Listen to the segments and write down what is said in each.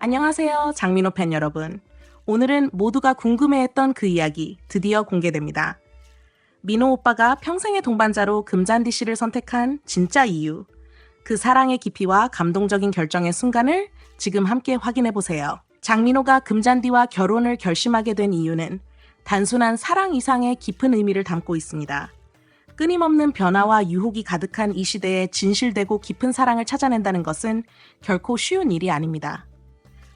안녕하세요, 장민호 팬 여러분. 오늘은 모두가 궁금해했던 그 이야기 드디어 공개됩니다. 민호 오빠가 평생의 동반자로 금잔디 씨를 선택한 진짜 이유. 그 사랑의 깊이와 감동적인 결정의 순간을 지금 함께 확인해 보세요. 장민호가 금잔디와 결혼을 결심하게 된 이유는 단순한 사랑 이상의 깊은 의미를 담고 있습니다. 끊임없는 변화와 유혹이 가득한 이 시대에 진실되고 깊은 사랑을 찾아낸다는 것은 결코 쉬운 일이 아닙니다.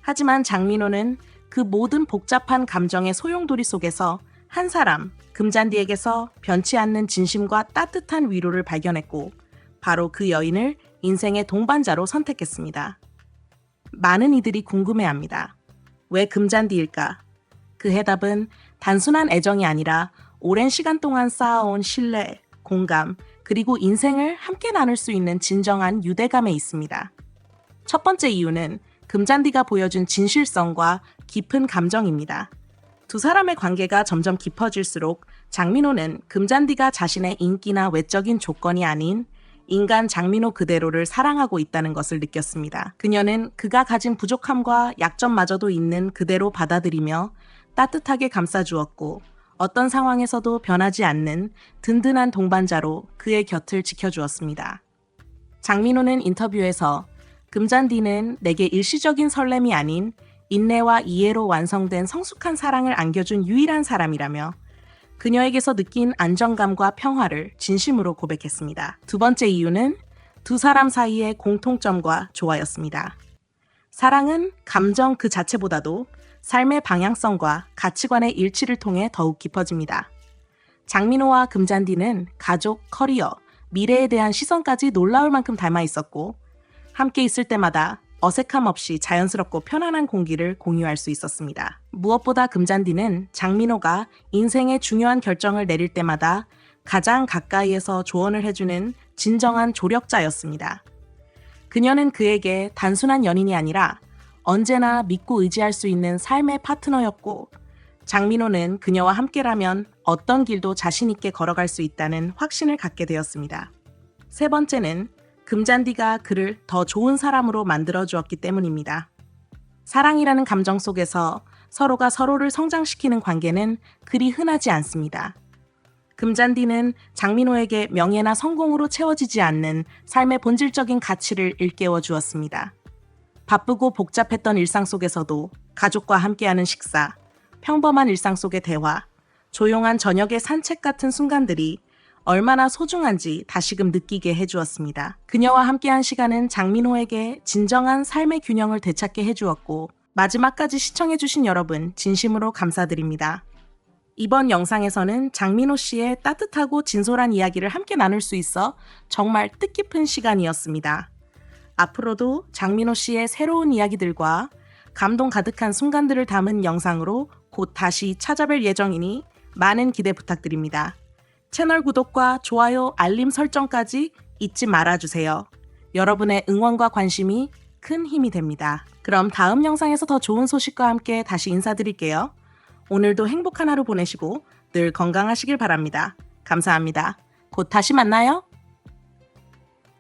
하지만 장민호는 그 모든 복잡한 감정의 소용돌이 속에서 한 사람, 금잔디에게서 변치 않는 진심과 따뜻한 위로를 발견했고, 바로 그 여인을 인생의 동반자로 선택했습니다. 많은 이들이 궁금해합니다. 왜 금잔디일까? 그 해답은 단순한 애정이 아니라 오랜 시간 동안 쌓아온 신뢰, 공감, 그리고 인생을 함께 나눌 수 있는 진정한 유대감에 있습니다. 첫 번째 이유는 금잔디가 보여준 진실성과 깊은 감정입니다. 두 사람의 관계가 점점 깊어질수록 장민호는 금잔디가 자신의 인기나 외적인 조건이 아닌 인간 장민호 그대로를 사랑하고 있다는 것을 느꼈습니다. 그녀는 그가 가진 부족함과 약점마저도 있는 그대로 받아들이며 따뜻하게 감싸주었고 어떤 상황에서도 변하지 않는 든든한 동반자로 그의 곁을 지켜주었습니다. 장민호는 인터뷰에서 금잔디는 내게 일시적인 설렘이 아닌 인내와 이해로 완성된 성숙한 사랑을 안겨준 유일한 사람이라며 그녀에게서 느낀 안정감과 평화를 진심으로 고백했습니다. 두 번째 이유는 두 사람 사이의 공통점과 조화였습니다. 사랑은 감정 그 자체보다도 삶의 방향성과 가치관의 일치를 통해 더욱 깊어집니다. 장민호와 금잔디는 가족, 커리어, 미래에 대한 시선까지 놀라울 만큼 닮아 있었고, 함께 있을 때마다 어색함 없이 자연스럽고 편안한 공기를 공유할 수 있었습니다. 무엇보다 금잔디는 장민호가 인생의 중요한 결정을 내릴 때마다 가장 가까이에서 조언을 해주는 진정한 조력자였습니다. 그녀는 그에게 단순한 연인이 아니라 언제나 믿고 의지할 수 있는 삶의 파트너였고, 장민호는 그녀와 함께라면 어떤 길도 자신있게 걸어갈 수 있다는 확신을 갖게 되었습니다. 세 번째는 금잔디가 그를 더 좋은 사람으로 만들어 주었기 때문입니다. 사랑이라는 감정 속에서 서로가 서로를 성장시키는 관계는 그리 흔하지 않습니다. 금잔디는 장민호에게 명예나 성공으로 채워지지 않는 삶의 본질적인 가치를 일깨워 주었습니다. 바쁘고 복잡했던 일상 속에서도 가족과 함께하는 식사, 평범한 일상 속의 대화, 조용한 저녁의 산책 같은 순간들이 얼마나 소중한지 다시금 느끼게 해주었습니다. 그녀와 함께한 시간은 장민호에게 진정한 삶의 균형을 되찾게 해주었고, 마지막까지 시청해주신 여러분, 진심으로 감사드립니다. 이번 영상에서는 장민호 씨의 따뜻하고 진솔한 이야기를 함께 나눌 수 있어 정말 뜻깊은 시간이었습니다. 앞으로도 장민호 씨의 새로운 이야기들과 감동 가득한 순간들을 담은 영상으로 곧 다시 찾아뵐 예정이니 많은 기대 부탁드립니다. 채널 구독과 좋아요, 알림 설정까지 잊지 말아주세요. 여러분의 응원과 관심이 큰 힘이 됩니다. 그럼 다음 영상에서 더 좋은 소식과 함께 다시 인사드릴게요. 오늘도 행복한 하루 보내시고 늘 건강하시길 바랍니다. 감사합니다. 곧 다시 만나요.